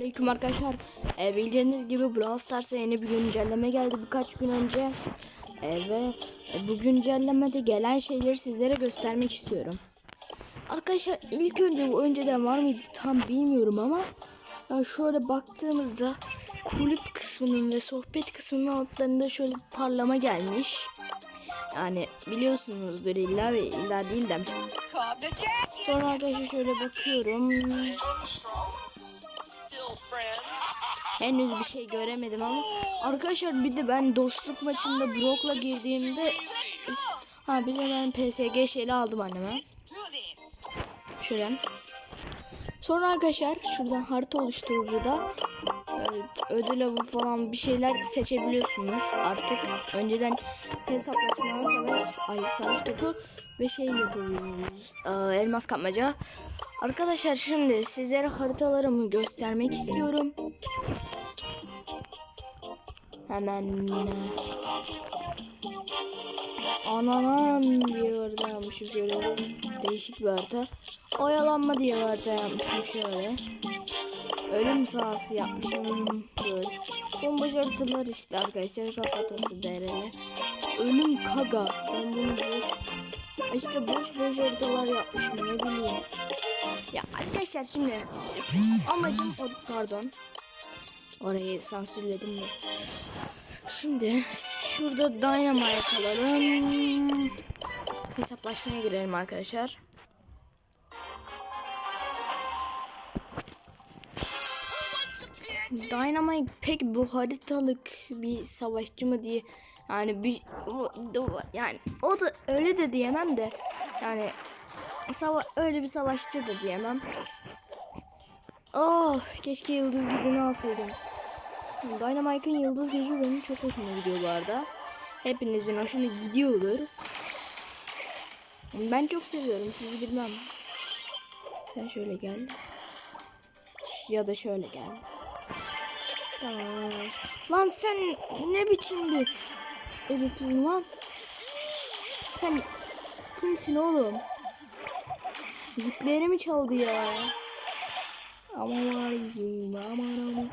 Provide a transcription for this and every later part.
Aleyküm arkadaşlar. E, bildiğiniz gibi Brawl Stars'a yeni bir güncelleme geldi birkaç gün önce. E, ve e, bu güncellemede gelen şeyleri sizlere göstermek istiyorum. Arkadaşlar ilk önce bu önceden var mıydı tam bilmiyorum ama ya şöyle baktığımızda kulüp kısmının ve sohbet kısmının altlarında şöyle bir parlama gelmiş. Yani biliyorsunuzdur illa ve illa değil de. Sonra arkadaşlar şöyle bakıyorum. Henüz bir şey göremedim ama arkadaşlar bir de ben dostluk maçında Brock'la girdiğimde ha bir de ben PSG şeyle aldım anneme. Şöyle. Sonra arkadaşlar şuradan harita oluşturucuda ödül avı falan bir şeyler seçebiliyorsunuz artık. Önceden hesaplaşma, savaş, ay savaş topu ve şey yapıyoruz. Ee, elmas kapmaca. Arkadaşlar şimdi sizlere haritalarımı göstermek istiyorum. Hemen Ananan diye harita yapmışım şöyle değişik bir harita. Oyalanma diye harita yapmışım şöyle. Ölüm sahası yapmışım böyle. Bomboş haritalar işte arkadaşlar kafatası dereli. Ölüm kaga. Ben bunu boş işte boş boş haritalar yapmışım ne bileyim. Ya arkadaşlar şimdi amacım o pardon. Orayı sansürledim de. Şimdi şurada Dynamite alalım. Hesaplaşmaya girelim arkadaşlar. Dynamite pek bu haritalık bir savaşçı mı diye yani bir o- yani o da öyle de diyemem de yani sava öyle bir savaşçı da diyemem. Oh keşke yıldız gücünü alsaydım. Dynamite'ın yıldız gücü benim çok hoşuma gidiyor bu arada. Hepinizin hoşuna gidiyordur. Ben çok seviyorum sizi bilmem. Sen şöyle gel. Ya da şöyle gel. Tamam. Lan sen ne biçim bir herifsin lan? Sen kimsin oğlum? Yüklerimi çaldı ya. Aman Allah'ım aman aman.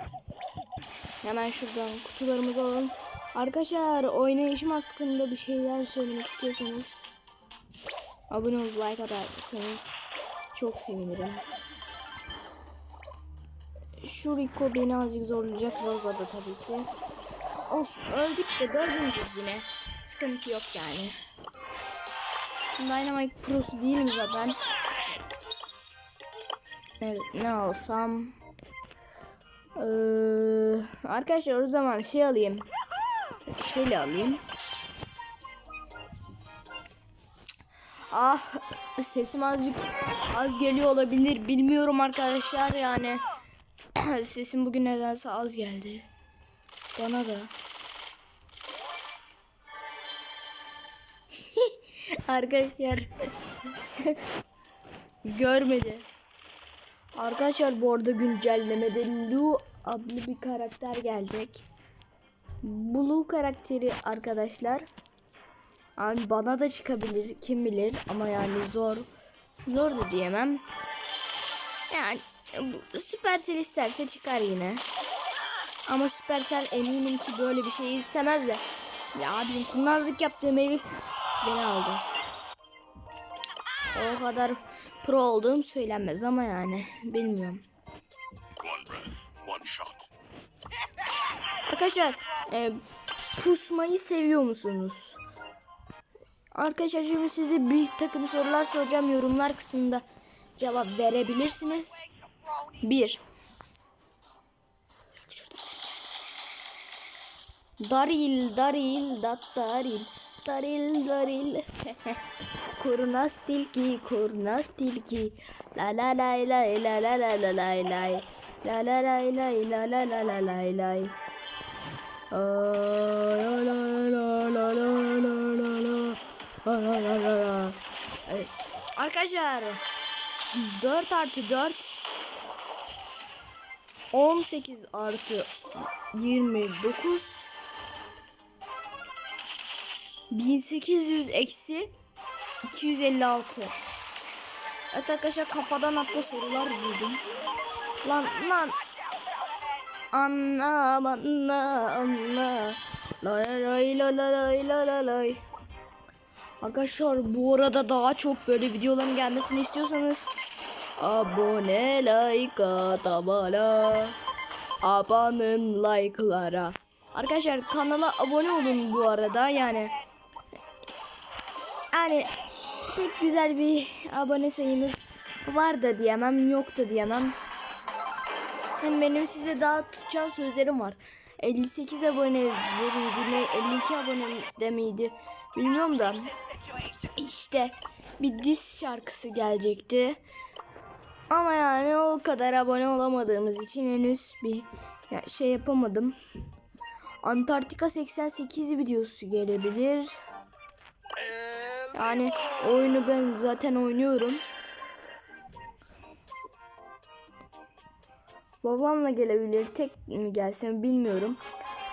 Hemen şuradan kutularımızı alalım. Arkadaşlar oynayışım hakkında bir şeyler söylemek istiyorsanız abone olup like atarsanız çok sevinirim. Şu Rico beni azıcık zorlayacak Rosa da tabii ki. Olsun öldük de dördüncüz yine. Sıkıntı yok yani. Dynamite Pro'su değilim zaten. Evet, ne alsam? Ee, arkadaşlar o zaman şey alayım. Şöyle alayım. Ah sesim azıcık az geliyor olabilir. Bilmiyorum arkadaşlar yani. sesim bugün nedense az geldi. Bana da. arkadaşlar görmedi. Arkadaşlar bu arada güncellemede Lu adlı bir karakter gelecek. Bu Lu karakteri arkadaşlar abi bana da çıkabilir kim bilir ama yani zor zor da diyemem. Yani Supercell isterse çıkar yine. Ama Supercell eminim ki böyle bir şey istemez de. Ya abim kurnazlık yaptığım herif beni aldı. O kadar pro olduğum söylenmez ama yani bilmiyorum. Arkadaşlar e, pusmayı seviyor musunuz? Arkadaşlar şimdi size bir takım sorular soracağım. Yorumlar kısmında cevap verebilirsiniz. Bir. Şurada. Daril, daril, dat daril. Daril, daril. Kurnaz tilki, kurnaz tilki. La la la la la la. La la la la la la la la la la la la la la. Arkadaşlar 4 artı 4 18 artı 29 1800 eksi 256 Evet arkadaşlar kafadan atma sorular buldum. Lan lan Anlam anla anla. Lay lay lay lay lay lay lay lay. Arkadaşlar bu arada daha çok böyle videoların gelmesini istiyorsanız abone like atabala abanın like'lara. Arkadaşlar kanala abone olun bu arada yani yani pek güzel bir abone sayımız var da diyemem yok da diyemem. Hem benim size daha tutacağım sözlerim var. 58 abone miydi ne 52 abone de miydi bilmiyorum da işte bir diss şarkısı gelecekti. Ama yani o kadar abone olamadığımız için henüz bir şey yapamadım. Antarktika 88 videosu gelebilir. Yani oyunu ben zaten oynuyorum. Babamla gelebilir. Tek mi gelsem bilmiyorum.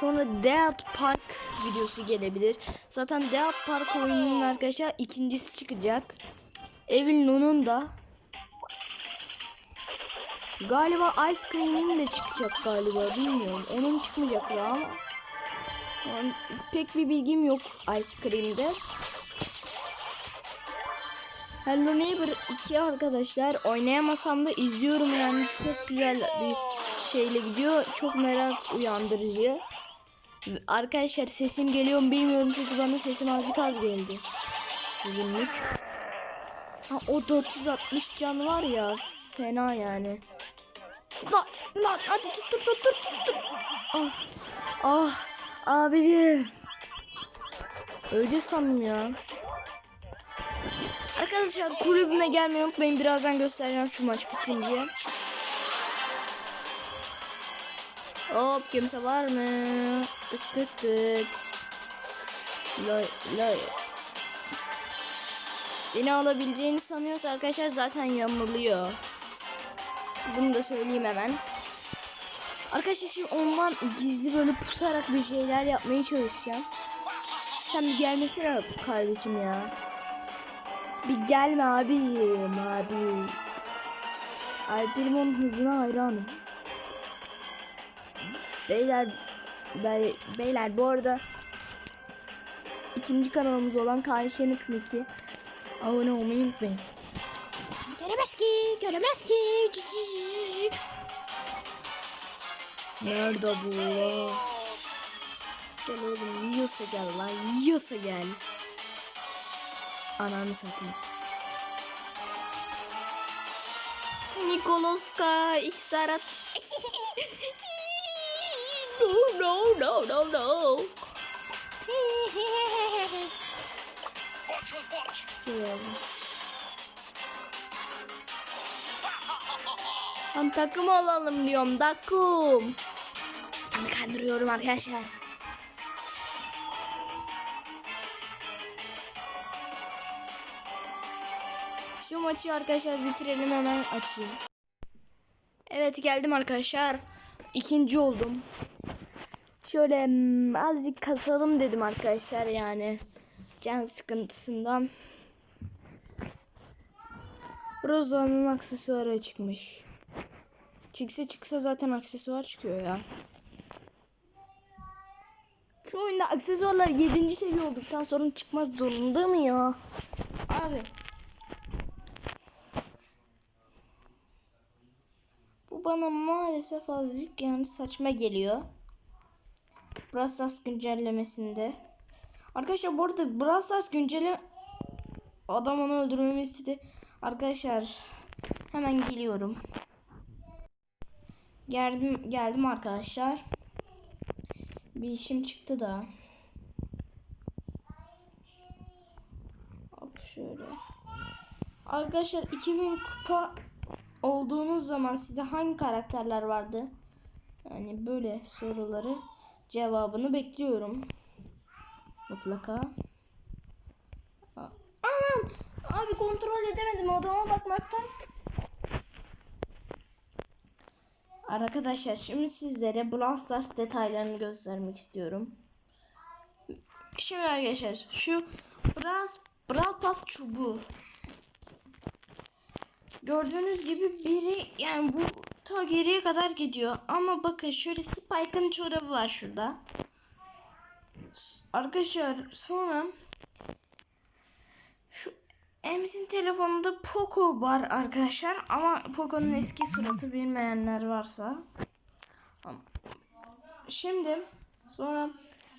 Sonra Death Park videosu gelebilir. Zaten Death Park oyununun arkadaşlar ikincisi çıkacak. Evil Nun'un da Galiba Ice Cream'in de çıkacak galiba bilmiyorum. Onun çıkmayacak ya ama yani pek bir bilgim yok Ice Cream'de. Hello Neighbor 2 arkadaşlar oynayamasam da izliyorum yani çok güzel bir şeyle gidiyor. Çok merak uyandırıcı. Arkadaşlar sesim geliyor mu bilmiyorum çünkü bana sesim azıcık az geldi. Bugünlük. Ha, o 460 can var ya fena yani. Lan lan hadi tut tut tut tut tut. Ah, ah abicim. Öleceğiz sandım ya. Arkadaşlar kulübüme gelmeyi unutmayın. Birazdan göstereceğim şu maç bitince. Hop kimse var mı? Tık tık tık. Lay lay. Beni alabileceğini sanıyorsa arkadaşlar zaten yanılıyor. Bunu da söyleyeyim hemen. Arkadaşlar şimdi ondan gizli böyle pusarak bir şeyler yapmaya çalışacağım. Sen bir gelmesene kardeşim ya. Bir gelme abicim abi. Alperim onun hızına hayranım. Beyler bey, beyler bu arada ikinci kanalımız olan Karşıyanık 2 abone olmayı unutmayın. Ki, göremez ki. Nerede bu? Gel oğlum yiyorsa gel lan yiyorsa gel. Ananı satayım. Nikoloska Xarat. no no no no no. Watch watch. Lan takım olalım diyorum takım. Hani kandırıyorum arkadaşlar. Şu maçı arkadaşlar bitirelim hemen açayım. Evet geldim arkadaşlar. İkinci oldum. Şöyle hmm, azıcık kasalım dedim arkadaşlar yani. Can sıkıntısından. Roza'nın aksesuarı çıkmış. Çıksa çıksa zaten aksesuar çıkıyor ya. Şu oyunda aksesuarlar 7. seviye olduktan sonra çıkmaz zorunda mı ya? Abi. Bu bana maalesef azıcık yani saçma geliyor. Brawl Stars güncellemesinde. Arkadaşlar bu arada Brawl Stars güncelle adam onu öldürmemi istedi. Arkadaşlar hemen geliyorum. Geldim geldim arkadaşlar. Bir işim çıktı da. Hop şöyle. Arkadaşlar 2000 kupa olduğunuz zaman size hangi karakterler vardı? Yani böyle soruları cevabını bekliyorum. Mutlaka. Anam! Abi kontrol edemedim odama bakmaktan. Arkadaşlar şimdi sizlere Brawl Stars detaylarını göstermek istiyorum. Şimdi arkadaşlar şu Brawl, Brawl Pass çubuğu. Gördüğünüz gibi biri yani bu ta geriye kadar gidiyor. Ama bakın şöyle Spike'ın çorabı var şurada. Arkadaşlar sonra şu Ems'in telefonunda Poco var arkadaşlar ama Poco'nun eski suratı bilmeyenler varsa. Şimdi sonra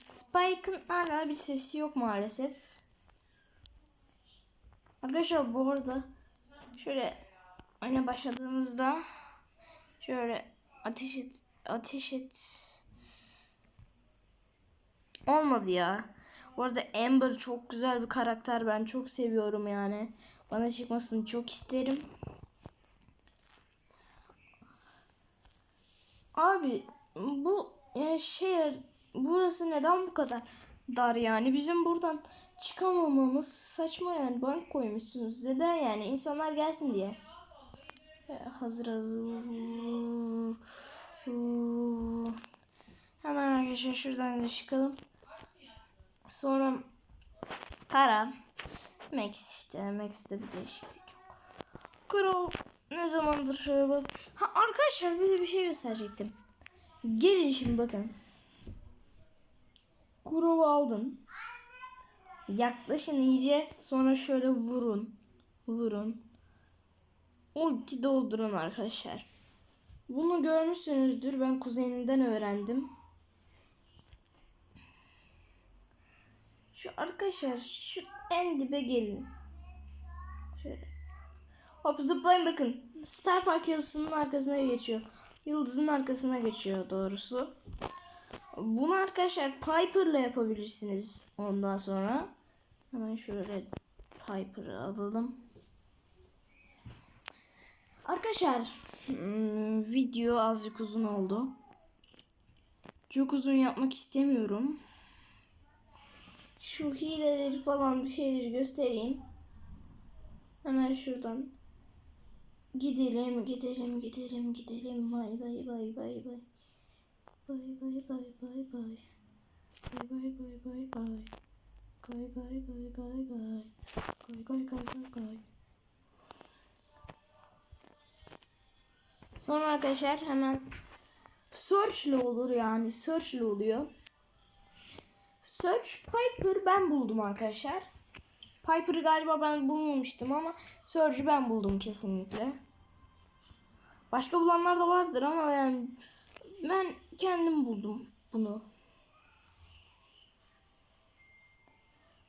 Spike'ın hala bir sesi yok maalesef. Arkadaşlar bu arada şöyle oyuna başladığımızda şöyle ateş et ateş et olmadı ya. Bu arada Amber çok güzel bir karakter. Ben çok seviyorum yani. Bana çıkmasını çok isterim. Abi bu e, şehir burası neden bu kadar dar yani? Bizim buradan çıkamamamız saçma yani. Bank koymuşsunuz. Neden yani? İnsanlar gelsin diye. E, hazır hazır. Hemen arkadaşlar şuradan da çıkalım. Sonra Tara. Max işte. Max'te bir değişiklik yok. Kro ne zamandır şöyle bak. Ha arkadaşlar bir de bir şey gösterecektim. Gelin şimdi bakın. Kuro aldın. Yaklaşın iyice. Sonra şöyle vurun. Vurun. Ulti doldurun arkadaşlar. Bunu görmüşsünüzdür. Ben kuzenimden öğrendim. Şu arkadaşlar şu en dibe gelin. Şöyle. Hop zıplayın bakın. Star Park yıldızının arkasına geçiyor. Yıldızın arkasına geçiyor doğrusu. Bunu arkadaşlar Piper'la yapabilirsiniz ondan sonra. Hemen şöyle Piper'ı alalım. Arkadaşlar hmm, video azıcık uzun oldu. Çok uzun yapmak istemiyorum. Şu hileleri falan bir şeyleri göstereyim. Hemen şuradan gidelim, gidelim, gidelim, gidelim. Bay bay bay bay bay. Bay bay bay bay bay. Bay bay bay bay bay. Gay gay gay gay gay. Gay gay gay gay gay. Sonra arkadaşlar hemen search ile olur yani search ile oluyor. Search Piper ben buldum arkadaşlar. Piper'ı galiba ben bulmamıştım ama Surge'ü ben buldum kesinlikle. Başka bulanlar da vardır ama ben, ben kendim buldum bunu.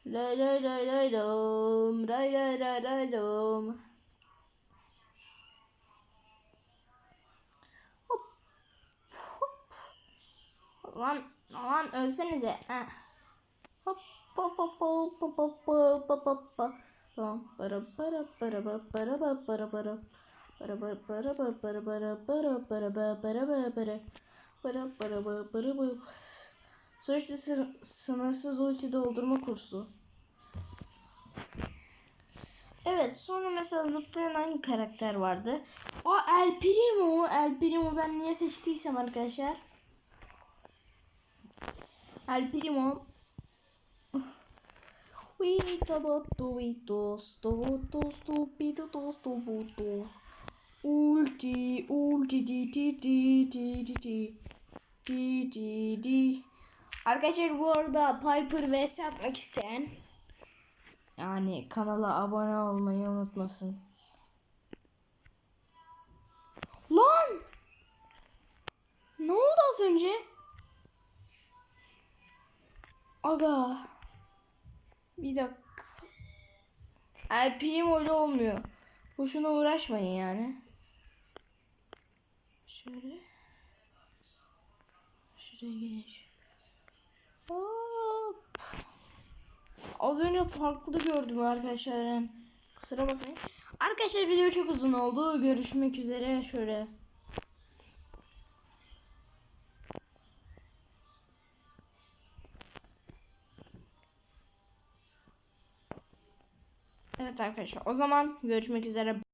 Lay lay lay lay lay lay lay lay lom. Hop, hop. Lan, lan ölsenize. Heh. Hop hop hop hop hop sınırsız ulti doldurma kursu. Evet sonra mesela zıplayan hangi karakter vardı? O El Primo. El Primo ben niye seçtiysem arkadaşlar. El Primo Vitabotuitos, tobotos, tupitos, tobotos. Ulti, ulti, di di di di di di. Di di di. Arkadaşlar bu arada Piper vs atmak isteyen yani kanala abone olmayı unutmasın. Lan! Ne oldu az önce? Aga. Bir dakika. El Primo öyle olmuyor. Boşuna uğraşmayın yani. Şöyle. Şuraya geç. Hop. Az önce farklı gördüm arkadaşlar. Kusura bakmayın. Arkadaşlar video çok uzun oldu. Görüşmek üzere. Şöyle. Evet arkadaşlar o zaman görüşmek üzere.